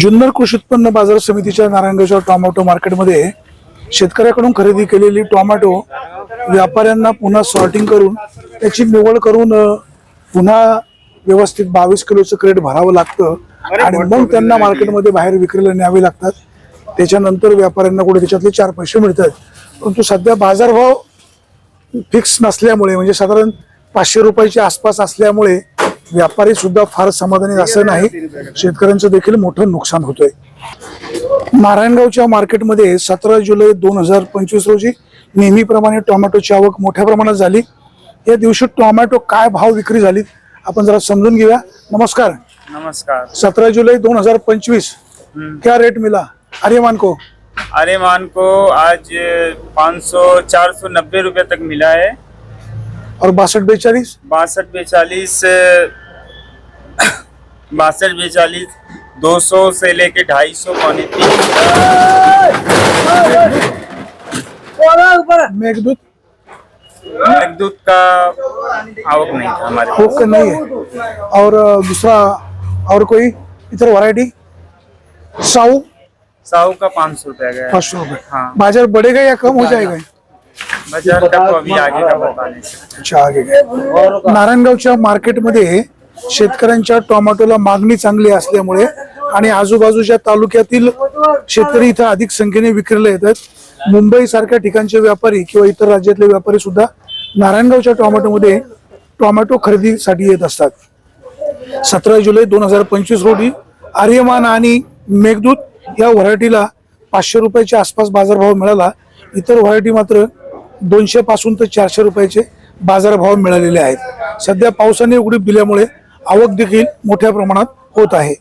जुन्नर कृषी उत्पन्न बाजार समितीच्या नारायणगावच्या टोमॅटो मार्केटमध्ये शेतकऱ्याकडून खरेदी केलेली टोमॅटो व्यापाऱ्यांना पुन्हा सॉर्टिंग करून त्याची निवड करून पुन्हा व्यवस्थित बावीस किलोचं क्रेट भरावं लागतं. आणि मग त्यांना मार्केटमध्ये बाहेर विक्रीला न्यावे लागतात. त्याच्यानंतर व्यापाऱ्यांना कुठे त्याच्यातले चार पैसे मिळतात. परंतु सध्या बाजारभाव फिक्स नसल्यामुळे म्हणजे साधारण पाचशे रुपयाच्या आसपास असल्यामुळे व्यापारी सुद्धा फार समाधानी असं नाही. शेतकऱ्यांचं देखील मोठं नुकसान होतंय. नारायणगावच्या मार्केटमध्ये सतरा जुलै दोन हजार पंचवीस रोजी नेहमीप्रमाणे टोमॅटोची आवक मोठ्या प्रमाणात झाली. या दिवशी टोमॅटो काय भाव विक्री झाली आपण जरा समजून घेऊया. नमस्कार. नमस्कार. सत्रह जुलाई दो हजार पंचवीस. क्या रेट मिला? आर्यमान को आर्यमान को आज पाँच सौ चार सौ नब्बे रुपये तक मिला है। और बासठ बेचालीस बासठ बेचालीस बासठ बेचालीस दो सौ से लेके ढाई सौ पौने तीन मेघदूत। मेघदूत का आवक नहीं था हमारे पास। हुक नहीं है। और दूसरा और कोई इधर वैरायटी? साऊ साहू का पाँच सौ रुपया गया। पाँच सौ रुपये। हाँ। बाज़ार बढ़ेगा या कम हो जाएगा? बाज़ार का तो अभी आगे का बता नहीं अच्छा आगे नारायणगावच्या मार्केटमध्ये शेतकऱ्यांच्या टोमॅटोला मागणी चांगली असल्यामुळे आणि आजूबाजूच्या तालुक्यातील शेतकरी इथं अधिक संख्येने विक्रीला येतात. मुंबई सारख्या ठिकाणचे व्यापारी किंवा इतर राज्यातले व्यापारी सुद्धा नारायणगावच्या टोमॅटोमध्ये टोमॅटो खरेदीसाठी येत असतात. सतरा जुलै दोन हजार पंचवीस रोजी आर्यमान आणि मेघदूत या व्हरायटीला पाचशे रुपयाच्या आसपास बाजारभाव मिळाला. इतर व्हरायटी मात्र दोनशे पासून तर चारशे रुपयाचे बाजारभाव मिळालेले आहेत. सध्या पावसाने उघडीप दिल्यामुळे आवक देखील मोठ्या प्रमाणात होत आहे.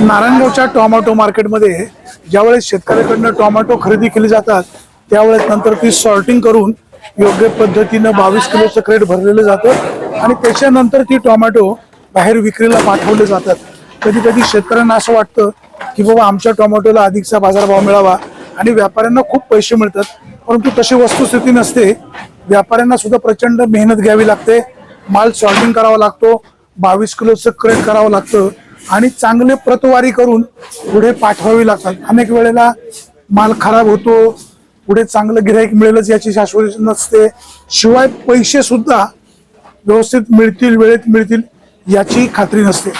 नारायणगावच्या टोमॅटो मार्केटमध्ये ज्यावेळेस शेतकऱ्याकडनं टोमॅटो खरेदी केली जातात त्यावेळेस नंतर ती सॉर्टिंग करून योग्य पद्धतीनं बावीस किलोचं क्रेट भरलेलं जातं आणि त्याच्यानंतर ती टोमॅटो बाहेर विक्रीला पाठवले जातात. कधी कधी शेतकऱ्यांना असं वाटतं की बाबा आमच्या टोमॅटोला अधिकचा बाजारभाव मिळावा आणि व्यापाऱ्यांना खूप पैसे मिळतात परंतु तशी वस्तुस्थिती नसते. व्यापाऱ्यांना सुद्धा प्रचंड मेहनत घ्यावी लागते. माल शॉर्टिंग करावा लागतो बावीस किलोचं क्रेट करावं लागतं आणि चांगले प्रतवारी करून पुढे पाठवावी लागतात. अनेक वेळेला माल खराब होतो पुढे चांगलं गिराईक मिळेलच याची शाश्वती नसते. शिवाय पैसे सुद्धा व्यवस्थित मिळतील वेळेत मिळतील याची खात्री नसते.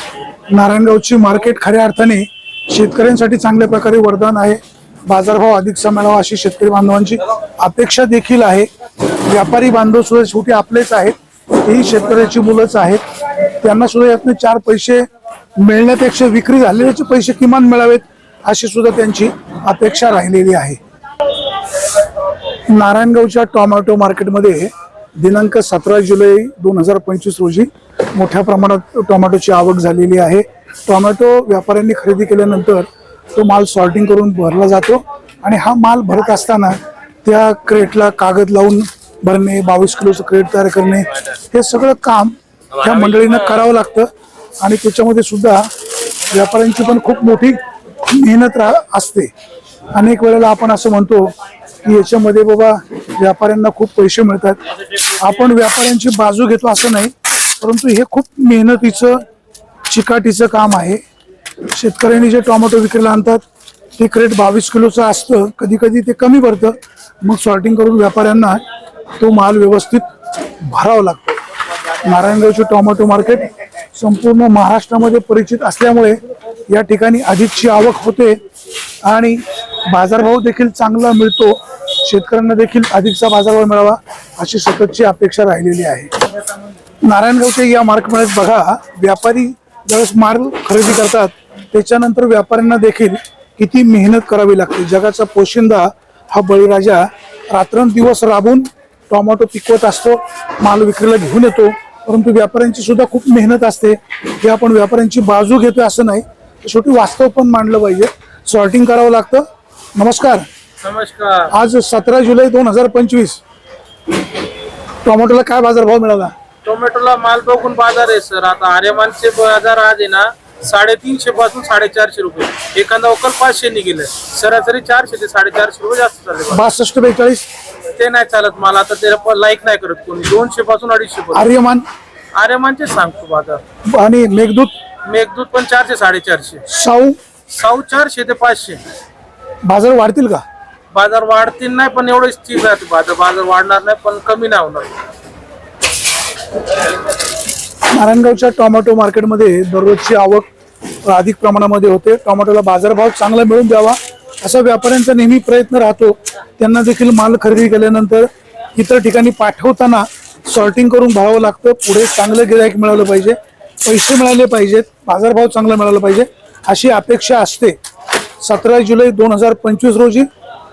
नारायणगावची मार्केट खऱ्या अर्थाने शेतकऱ्यांसाठी चांगल्या प्रकारे वरदान आहे. बाजारभाव अधिकचा मिळावा अशी शेतकरी बांधवांची अपेक्षा देखील आहे. व्यापारी बांधव सुद्धा शेवटी आपलेच आहेत. ही शेतकऱ्याची मुलंच आहेत. त्यांना सुद्धा यातनं चार पैसे मिळण्यापेक्षा विक्री झालेल्याचे पैसे किमान मिळावेत अशी सुद्धा त्यांची अपेक्षा राहिलेली आहे. नारायणगावच्या टोमॅटो मार्केटमध्ये दिनांक सतरा जुलै दोन हजार पंचवीस रोजी मोठ्या प्रमाणात टोमॅटोची आवक झालेली आहे. टोमॅटो व्यापाऱ्यांनी खरेदी केल्यानंतर तो माल सॉर्टिंग करून भरला जातो आणि हा माल भरत असताना त्या क्रेटला कागद लावून भरणे बावीस किलोचं क्रेट तयार करणे हे सगळं काम ह्या मंडळीनं करावं लागतं. आणि त्याच्यामध्ये सुद्धा व्यापाऱ्यांची पण खूप मोठी मेहनत रा असते. अनेक वेळेला आपण असं म्हणतो की याच्यामध्ये बाबा व्यापाऱ्यांना खूप पैसे मिळतात. आपण व्यापाऱ्यांची बाजू घेतो असं नाही परंतु हे खूप मेहनतीचं चिकाटीचं काम आहे. शेतकऱ्यांनी जे टोमॅटो विक्रीला आणतात ते क्रेट बावीस किलोचं असतं. कधी कधी ते कमी भरतं. मग सॉर्टिंग करून व्यापाऱ्यांना तो माल व्यवस्थित भरावा लागतो. नारायणगावचे टोमॅटो मार्केट संपूर्ण महाराष्ट्रामध्ये परिचित असल्यामुळे या ठिकाणी अधिकची आवक होते आणि बाजारभाव देखील चांगला मिळतो. शेतकऱ्यांना देखील अधिकचा बाजारभाव मिळावा अशी सततची अपेक्षा राहिलेली आहे. नारायणगावच्या या मार्केटमध्ये बघा व्यापारी ज्यावेळेस माल खरेदी करतात त्याच्यानंतर व्यापाऱ्यांना देखील किती मेहनत करावी लागते. जगाचा पोशिंदा हा बळीराजा रात्रंदिवस राबून टोमॅटो पिकवत असतो माल विक्रीला घेऊन येतो. परंतु व्यापाऱ्यांची सुद्धा खूप मेहनत असते. की आपण व्यापाऱ्यांची बाजू घेतो असं नाही शेवटी वास्तव पण मांडलं पाहिजे. सॉर्टिंग करावं लागतं. नमस्कार. नमस्कार. आज सतरा जुलै दोन हजार पंचवीस. टोमॅटोला काय बाजारभाव मिळाला? टोमॅटोला माल बघून बाजार आहे सर. आता आर्यमानचे बाजार आज आहे ना साडेतीनशे पासून साडेचारशे रुपये. एखादा अवकल पाचशे निघेल सरासरी चारशे ते साडेचारशे रुपये जास्त चालले. बासष्ट बेचाळीस. ते नाही चालत मला आता त्याला लाईक नाही करत कोणी. दोनशे पासून अडीचशे पर्यंत. आर्यमान? आर्यमानचे सांगतो बाजार आणि मेघदूत? मेघदूत पण चारशे साडेचारशे. साऊ? साऊ चारशे ते पाचशे. बाजार वाढतील का? बाजार वाढतील नाही पण एवढं स्थिर राहते बाजार. बाजार वाढणार नाही पण कमी नाही होणार. नारायणगावच्या टोमॅटो मार्केटमध्ये दररोजची आवक अधिक प्रमाणामध्ये होते. टोमॅटोला बाजारभाव चांगला मिळून द्यावा. असा व्यापाऱ्यांचा नेहमी प्रयत्न राहतो. त्यांना देखील माल खरेदी केल्यानंतर इतर ठिकाणी पाठवताना सॉर्टिंग करून भरावं लागतं. पुढे चांगलं गिराईक मिळालं पाहिजे. पैसे मिळाले पाहिजेत. बाजारभाव चांगला मिळाला पाहिजे. अशी अपेक्षा असते. सतरा जुलै दोन हजार पंचवीस रोजी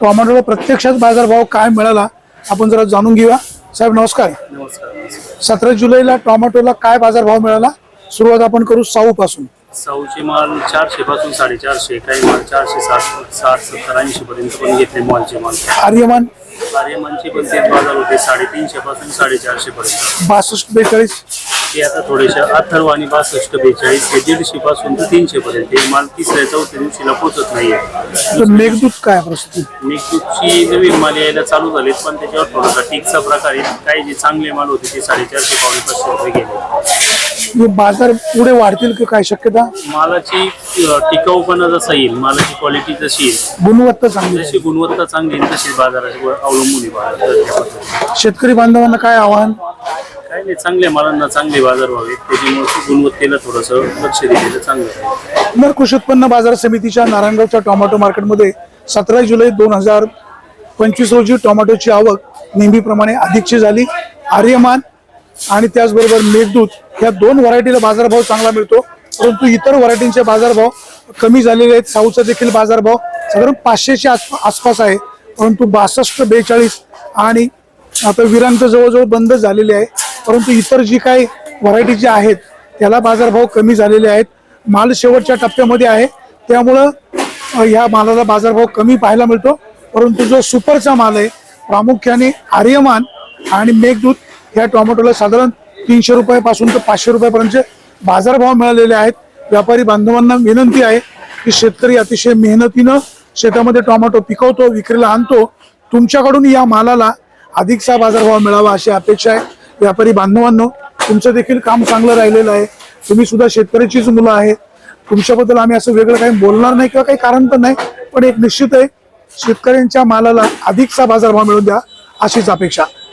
टोमॅटोला प्रत्यक्षात बाजारभाव काय मिळाला आपण जरा जाणून घेऊया. साहेब नमस्कार. सतरा जुलैला टोमॅटोला काय बाजारभाव मिळाला? सुरुवात आपण करू साऊ पासून साऊचे माल चारशे पासून साडेचारशे काही माल चारशे साठ साठ सत्तर ऐंशी पर्यंत पण घेतले मॉलचे माल. आर्यमान? आर्यमानचे पण तेच बाजार होते साडेतीनशे पासून साडेचारशे पर्यंत. बासष्ट बेचाळीस? ते आता थोडेसे अथर्व आणि बासष्ट बेचाळीस ते दीडशे पासून तर तीनशे पर्यंत. हे माल तिसऱ्या चौथ्या दिवशीला पोहोचत नाहीये. तर मेघदूत काय परिस्थिती? मेकची नवीन माल यायला चालू झालेत पण त्याच्यावर थोडासा टिकचा प्रकार आहे. काही जे चांगले माल होते ते साडेचारशे पावणे पाचशे रुपये गेले. हे बाजार पुढे वाढतील की काय शक्यता? मालाची अ, टिकाऊपणा जसा येईल मालाची क्वालिटी जशी येईल. गुणवत्ता चांगली आहे. जशी गुणवत्ता चांगली आहे तशी बाजारावर अवलंबून आहे बाजार. शेतकरी बांधवांना काय आव्हान? काही नाही चांगल्या मालांना चांगले बाजार व्हावे. त्याच्यामुळे गुणवत्तेला थोडंसं लक्ष दिलेलं चांगलं आहे. पुनर कृषी उत्पन्न बाजार समितीच्या नारायणगावच्या टोमॅटो मार्केटमध्ये सतरा जुलै दोन हजार पंचवीस रोजी टोमॅटोची आवक नेहमीप्रमाणे अधिकची झाली. आर्यमान आणि त्याचबरोबर मेघदूत या दोन व्हरायटीला बाजारभाव चांगला मिळतो. परंतु इतर व्हरायटींचे बाजारभाव कमी झालेले आहेत. साऊचा देखील बाजारभाव साधारण पाचशेच्या आसपास आहे. परंतु बासष्ट बेचाळीस आणि आता विरांत जवळजवळ बंद झालेले आहे. परंतु इतर जी काही व्हरायटी जी आहेत त्याला बाजारभाव कमी झालेले आहेत. माल शेवटच्या टप्प्यामध्ये आहे. त्यामुळं ह्या मालाला बाजारभाव कमी पाहायला मिळतो. परंतु जो सुपरचा माल आहे प्रामुख्याने आर्यमान आणि मेघदूत ह्या टोमॅटोला साधारण तीनशे रुपयापासून तर पाचशे रुपयापर्यंतचे बाजारभाव मिळालेले आहेत. व्यापारी बांधवांना विनंती आहे की शेतकरी अतिशय मेहनतीनं शेतामध्ये टोमॅटो पिकवतो विक्रीला आणतो. तुमच्याकडून या मालाला अधिकचा बाजारभाव मिळावा अशी अपेक्षा आहे. व्यापारी बांधवांनो तुमचं देखील काम चांगलं राहिलेलं आहे. तुम्ही सुद्धा शेतकऱ्याचीच मुलं आहे तुमच्याबद्दल आम्ही असं वेगळं काही बोलणार नाही किंवा काही कारण पण नाही पण एक निश्चित आहे शेतकऱ्यांच्या मालाला अधिकचा बाजारभाव मिळून द्या अशीच अपेक्षा.